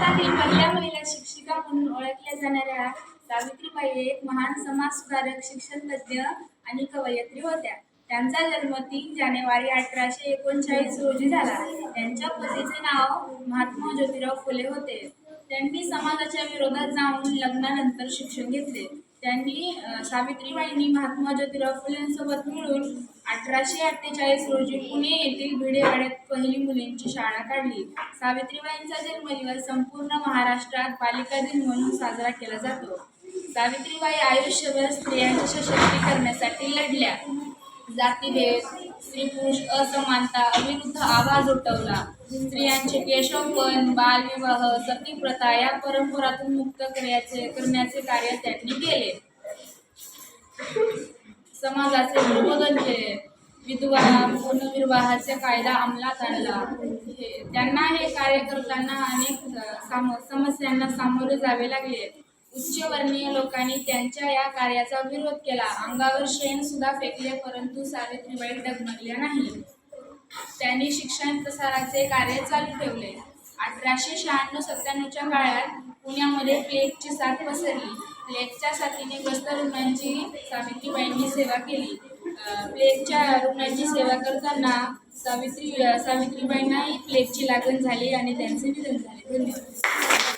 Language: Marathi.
भारतातील पहिल्या महिला शिक्षिका म्हणून ओळखल्या जाणाऱ्या सावित्रीबाई एक महान समाजसुधारक शिक्षणतज्ज्ञ आणि कवयित्री होत्या. त्यांचा जन्म तीन जानेवारी अठराशे एकोणचाळीस रोजी झाला. त्यांच्या पतीचे नाव महात्मा ज्योतिराव फुले होते. त्यांनी समाजाच्या विरोधात जाऊन लग्नानंतर शिक्षण घेतले. त्यांनी सावित्रीबाईंनी महात्मा ज्योतिराव फुलेंसोबत मिळून अठराशे अठ्ठेचाळीस रोजी पुणे येथील भिडेवाड्यात पहिली मुलींची शाळा काढली. सावित्रीबाईंचा जन्मदिवस संपूर्ण महाराष्ट्रात बालिका दिन म्हणून साजरा केला जातो. सावित्रीबाई आयुष्यभर स्त्रियांच्या सशक्तीकरणासाठी लढल्या. जातीभेद स्त्री पुरुष असमानता अविरुद्ध आवाज उठवला. स्त्रियांचे केशवपण बालविवाह सतीप्रथा या परंपरातून मुक्त करण्याचे करण्याचे कार्य त्यांनी केले. समाजाचे उद्बोधन केले विधवा कायदा अंमलात आणला. त्यांना हे कार्य करताना अनेक साम समस्यांना सामोरे जावे लागले. उच्चवर्णीय लोकांनी त्यांच्या या कार्याचा विरोध केला. अंगावर शेण सुद्धा फेकले परंतु सावित्रीबाई डगमगल्या नाही त्यांनी शिक्षण प्रसाराचे कार्य चालू ठेवले. अठराशे शहाण्णव सत्त्याण्णवच्या काळात पुण्यामध्ये प्लेगची साथ पसरली. प्लेगच्या साथीने ग्रस्त रुग्णांची सावित्रीबाईंनी सेवा केली. प्लेगच्या रुग्णांची सेवा करताना सावित्री सावित्रीबाईंनाही प्लेगची लागण झाली आणि त्यांचे निधन झाले. धन्यवाद.